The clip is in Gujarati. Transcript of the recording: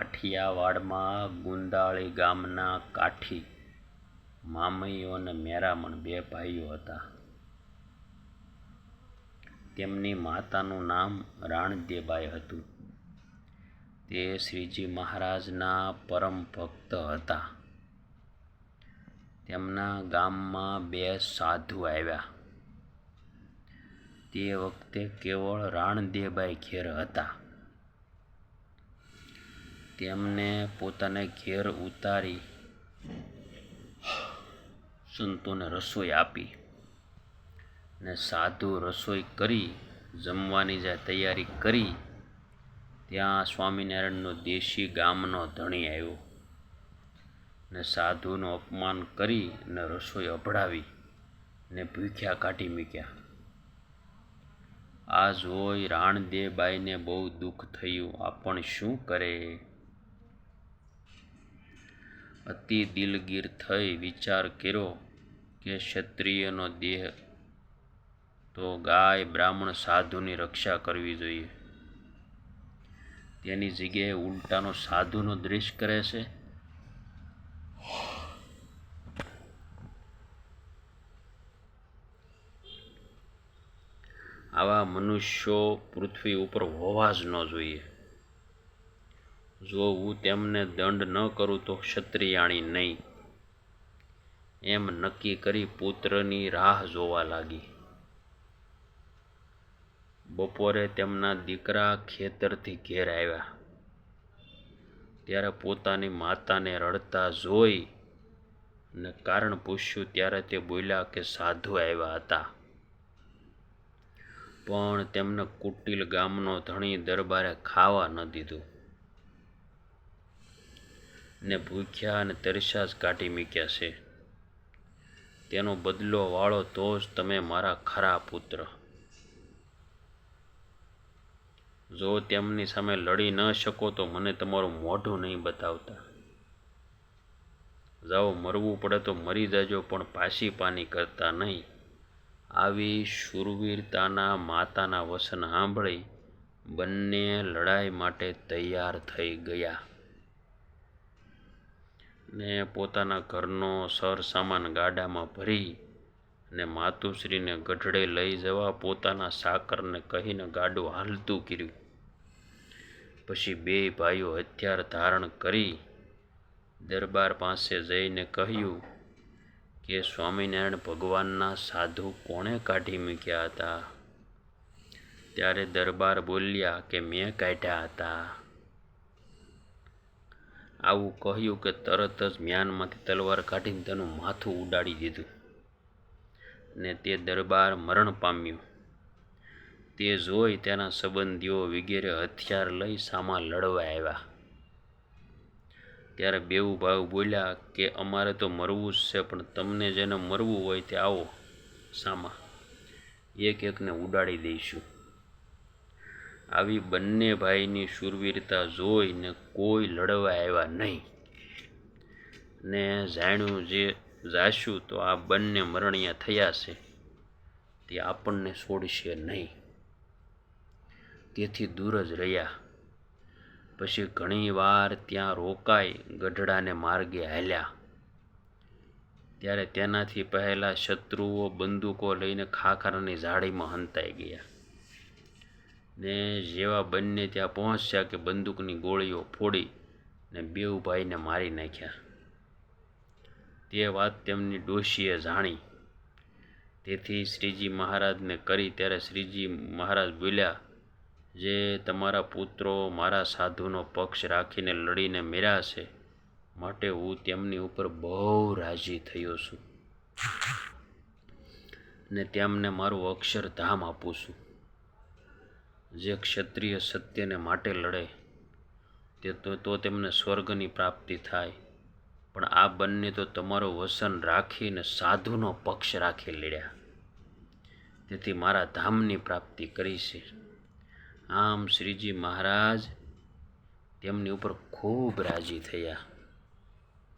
કાઠિયાવાડમાં ગુંદાળી ગામના કાઠી મામૈયો અને મેરામણ બે ભાઈઓ હતા. તેમની માતાનું નામ રાણદેબાઈ હતું. તે શ્રીજી મહારાજના પરમ ભક્ત હતા. તેમના ગામમાં બે સાધુ આવ્યા. તે વખતે કેવળ રાણદેબાઈ ઘેર હતા. તેમને પોતાને ઘેર ઉતારી સંતોને રસોઈ આપી ને સાધુ રસોઈ કરી, જમવાની જે તૈયારી કરી, ત્યાં સ્વામિનારાયણનો દેશી ગામનો ધણી આવ્યો ને સાધુનું અપમાન કરી ને રસોઈ અભડાવી ને ભૂખ્યા કાઢી મૂક્યા. આ જોઈ રાણદેબાઈને બહુ દુઃખ થયું. આપણ શું કરે? અતિ દિલગીર થઈ વિચાર કર્યો કે ક્ષત્રિયનો દેહ તો ગાય બ્રાહ્મણ સાધુની રક્ષા કરવી જોઈએ. તેની જગ્યાએ ઉલટાનો સાધુનો દ્વેષ કરે છે. આવા મનુષ્યો પૃથ્વી ઉપર હોવા જ ન જોઈએ. જો હું તેમને દંડ ન કરું તો ક્ષત્રિયાણી નહીં. એમ નક્કી કરી પુત્રની રાહ જોવા લાગી. બપોરે તેમના દીકરા ખેતરથી ઘેર આવ્યા. ત્યારે પોતાની માતાને રડતા જોઈ ને કારણ પૂછ્યું, ત્યારે તે બોલ્યા કે સાધુ આવ્યા હતા. પણ તેમને કુટિલ ગામનો ધણી દરબારે ખાવા ન દીધું. ને ભૂખ્યા અને તરસ્યા જ કાઢી મૂક્યા છે. તેનો બદલો વાળો તો જ તમે મારા ખરા પુત્ર. જો તેમની સામે લડી ન શકો તો મને તમારું મોઢું નહીં બતાવતા. જાઓ, મરવું પડે તો મરી જાજો, પણ પાછી પાની કરતા નહીં. આવી શૂરવીરતાના માતાના વસન સાંભળી બંને લડાઈ માટે તૈયાર થઈ ગયા. ને પોતાના ઘરનો સરસામાન ગાડામાં ભરી અને માતુશ્રીને ગઢડે લઈ જવા પોતાના સાકરને કહીને ગાડું હાલતું કર્યું. પછી બે ભાઈઓ હથિયાર ધારણ કરી દરબાર પાસે જઈને કહ્યું કે સ્વામિનારાયણ ભગવાનના સાધુ કોણે કાઢી મૂક્યા હતા? ત્યારે દરબાર બોલ્યા કે મેં કાઢ્યા હતા. આવું કહ્યું કે તરત જ મ્યાનમાંથી તલવાર કાઢીને તેનું માથું ઉડાડી દીધું ને તે દરબાર મરણ પામ્યું. તે જોઈ તેના સંબંધીઓ વગેરે હથિયાર લઈ સામા લડવા આવ્યા. ત્યારે બેઉ ભાવ બોલ્યા કે અમારે તો મરવું જ છે, પણ તમને જેને મરવું હોય તે આવો સામા. એક એકને ઉડાડી દઈશું. આવી બંને ભાઈની શૂરવીરતા જોઈને કોઈ લડવા આવ્યા નહીં. ને જાણ્યું જે જાશું તો આ બંને મરણિયા થયા છે, તે આપણને છોડશે નહીં. તેથી દૂર જ રહ્યા. પછી ઘણી વાર ત્યાં રોકાઈ ગઢડાને માર્ગે હાલ્યા. ત્યારે તેનાથી પહેલાં શત્રુઓ બંદૂકો લઈને ખાખરાની ઝાડીમાં હંતાઈ ગયા. ને જેવા બંને ત્યાં પહોંચ્યા કે બંદૂકની ગોળીઓ ફોડી ને બેઉ ભાઈને મારી નાખ્યા. તે વાત તેમની ડોશીએ જાણી. તેથી શ્રીજી મહારાજને કરી ત્યારે શ્રીજી મહારાજ બોલ્યા, જે તમારા પુત્રો મારા સાધુનો પક્ષ રાખીને લડીને મેર્યા માટે હું તેમની ઉપર બહુ રાજી થયો છું ને તેમને મારું અક્ષરધામ આપું છું. જે ક્ષત્રિય સત્યને માટે લડે, તે તો તો તેમને સ્વર્ગની પ્રાપ્તિ થાય. પણ આ બંને તો તમારો વસન રાખીને સાધુનો પક્ષ રાખી લડ્યા. તેથી મારા ધામની પ્રાપ્તિ કરી છે. આમ શ્રીજી મહારાજ તેમની ઉપર ખૂબ રાજી થયા.